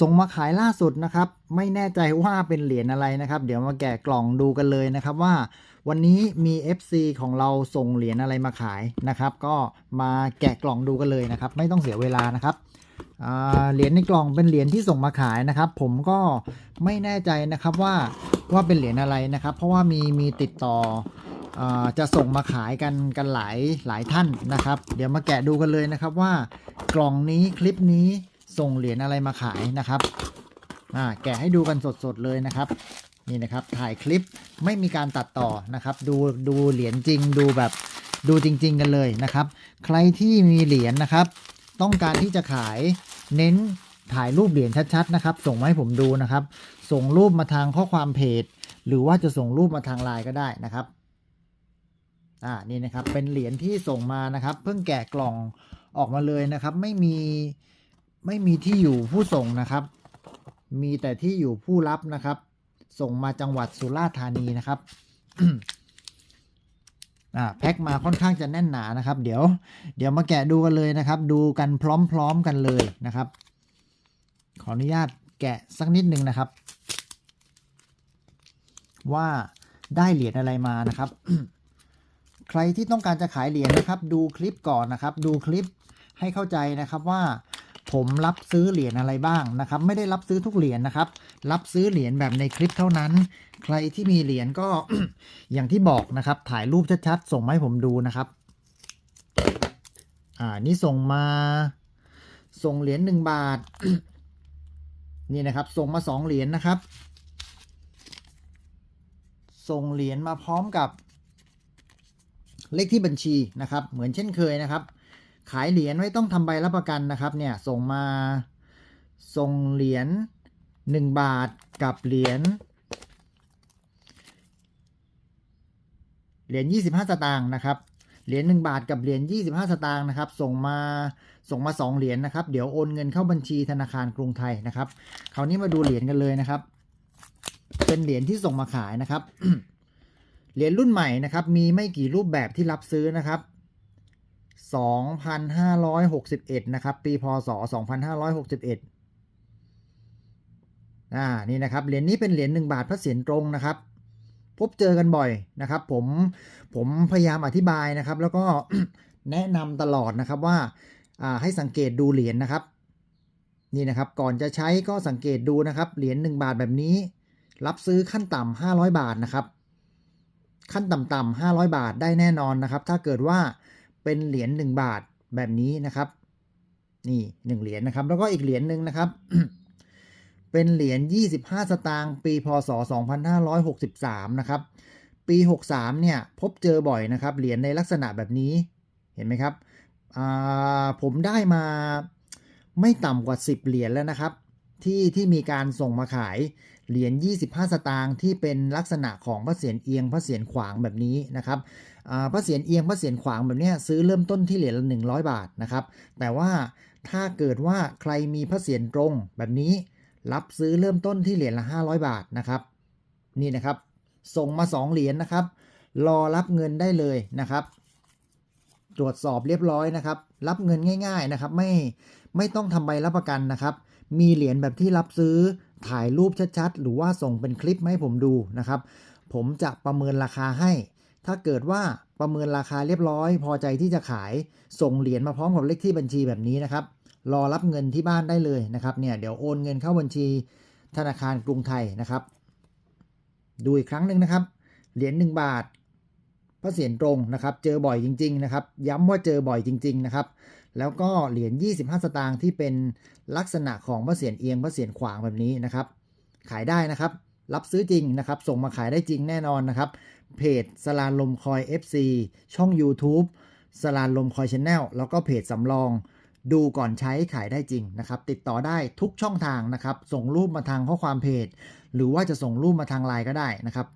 ส่งมาขายล่าสุดนะครับ ไม่แน่ใจว่าเป็นเหรียญอะไรนะครับ เดี๋ยวมาแกะกล่องดูกันเลยนะครับว่า วันนี้มี FC ของเราส่งเหรียญอะไรมาขายนะครับ ก็มาแกะกล่องดูกันเลยนะครับ ไม่ต้องเสียเวลานะครับเหรียญในกล่องเป็นเหรียญที่ส่งมาขายนะครับ ผมก็ไม่แน่ใจนะครับว่าว่าเป็นเหรียญอะไรนะครับ เพราะว่ามีมีติดต่ออจะส่งมาขายกันกันหลายหลายท่านนะครับ เดี๋ยวมาแกะดูกันเลยนะครับว่ากล่องนี้คลิปนี้ ส่งเหรียญอะไรมาขายนะครับอ่าแกะให้ดูกันสดๆเลยนะครับ นี่นะครับถ่ายคลิปไม่มีการตัดต่อนะครับ ดูดูเหรียญจริงดูแบบดูจริง ๆ กันเลยนะครับ ใครที่มีเหรียญนะครับ ต้องการที่จะขายเน้นถ่ายรูปเหรียญชัดๆนะครับ ส่งมาให้ผมดูนะครับ ส่งรูปมาทางข้อความเพจ หรือว่าจะส่งรูปมาทางไลน์ก็ได้นะครับอ่านี่นะครับเป็นเหรียญที่ส่งมานะครับ เพิ่งแกะกล่องออกมาเลยนะครับ ไม่มี ไม่มีที่อยู่ผู้ส่งนะครับ มีแต่ที่อยู่ผู้รับนะครับ ส่งมาจังหวัดสุราษฎร์ธานีนะครับอ่าแพ็คมาค่อนข้างจะแน่นหนานะครับ เดี๋ยว เดี๋ยวมาแกะดูกันเลยนะครับ ดูกันพร้อมๆกันเลยนะครับ ขออนุญาตแกะสักนิดนึงนะครับ ว่าได้เหรียญอะไรมานะครับ ใครที่ต้องการจะขายเหรียญนะครับ ดูคลิปก่อนนะครับ ดูคลิปให้เข้าใจนะครับว่า ผมรับซื้อเหรียญอะไรบ้างนะครับ ไม่ได้รับซื้อทุกเหรียญนะครับ รับซื้อเหรียญแบบในคลิปเท่านั้น ใครที่มีเหรียญก็อย่างที่บอกนะครับ ถ่ายรูปชัดๆส่งมาให้ผมดูนะครับ อ่านี่ส่งมาส่งเหรียญหนึ่งบาท นี่นะครับ ส่งมาสองเหรียญนะครับ ส่งเหรียญมาพร้อมกับเลขที่บัญชีนะครับ เหมือนเช่นเคยนะครับ ขายเหรียญไม่ต้องทำใบรับประกันนะครับเนี่ยส่งมาส่งเหรียญ1 บาทกับเหรียญเหรียญ25 สตางค์นะครับเหรียญ1บาทกับเหรียญ25 สตางค์นะครับส่งมาส่งมา 2 เหรียญนะครับ เดี๋ยวโอนเงินเข้าบัญชีธนาคารกรุงไทยนะครับ คราวนี้มาดูเหรียญกันเลยนะครับ เป็นเหรียญที่ส่งมาขายนะครับเหรียญรุ่นใหม่นะครับ มีไม่กี่รูปแบบที่รับซื้อนะครับ 2,561 นะครับ ปีพศ 2,561 อ่า นี่นะครับ เหรียญนี้เป็นเหรียญ1บาทพระเศียรตรงนะครับ พบเจอกันบ่อยนะครับ ผม ผมพยายามอธิบายนะครับ แล้วก็แนะนำตลอดนะครับว่า อ่า ให้สังเกตดูเหรียญนะครับ นี่นะครับ ก่อนจะใช้ก็สังเกตดูนะครับ เหรียญ1บาทแบบนี้ รับซื้อขั้นต่ำ500 บาทนะครับ ขั้นต่ำๆ500 บาทได้แน่นอนนะครับ ถ้าเกิดว่า เป็นเหรียญ1บาทแบบนี้นะครับ นี่1เหรียญนะครับ แล้วก็อีกเหรียญหนึ่งนะครับ เป็นเหรียญ25 สตางค์ปีพศ 2563 นะครับ ปี 63 เนี่ย พบเจอบ่อยนะครับ เหรียญในลักษณะแบบนี้เห็นไหมครับผมได้มาไม่ต่ำกว่า 10 เหรียญแล้วนะครับ ที่ที่มีการส่งมาขายเหรียญ 25 สตางค์ที่เป็นลักษณะของพระเศียรเอียงพระเศียรขวางแบบนี้นะครับพระเศียรเอียงพระเศียรขวางแบบนี้ซื้อเริ่มต้นที่เหรียญละ100 บาทนะครับ แต่ว่าถ้าเกิดว่าใครมีพระเศียรตรงแบบนี้รับซื้อเริ่มต้นที่เหรียญละ 500 บาทนะครับ นี่นะครับ ส่งมา 2 เหรียญนะครับ รอรับเงินได้เลยนะครับ ตรวจสอบเรียบร้อยนะครับ รับเงินง่าย ๆนะครับ ไม่ไม่ต้องทำใบรับประกันนะครับ มีเหรียญแบบที่รับซื้อ ถ่ายรูปชัดๆ หรือว่าส่งเป็นคลิปมาให้ผมดูนะครับ ผมจะประเมินราคาให้ ถ้าเกิดว่าประเมินราคาเรียบร้อย พอใจที่จะขายส่งเหรียญมาพร้อมกับเลขที่บัญชีแบบนี้นะครับ รอรับเงินที่บ้านได้เลยนะครับเนี่ยเดี๋ยวโอนเงินเข้าบัญชีธนาคารกรุงไทยนะครับ ดูอีกครั้งหนึ่งนะครับ เหรียญ1บาทพระเศียรตรงนะครับ เจอบ่อยจริง ๆ นะครับ ย้ำว่าเจอบ่อยจริง ๆ นะครับ แล้วก็เหรียญ 25 สตางค์ที่เป็นลักษณะของพระเศียรเอียงพระเศียรขวางแบบนี้นะครับ ขายได้นะครับ รับซื้อจริงนะครับ ส่งมาขายได้จริงแน่นอนนะครับ เพจสลานลมคอย FC ช่อง YouTube สลานลมคอยช n แนลแล้วก็เพจสำรอง ดูก่อนใช้ขายได้จริงนะครับ ติดต่อได้ทุกช่องทางนะครับ ส่งรูปมาทางข้อความเพจ หรือว่าจะส่งรูปมาทางไลน์ก็ได้นะครับ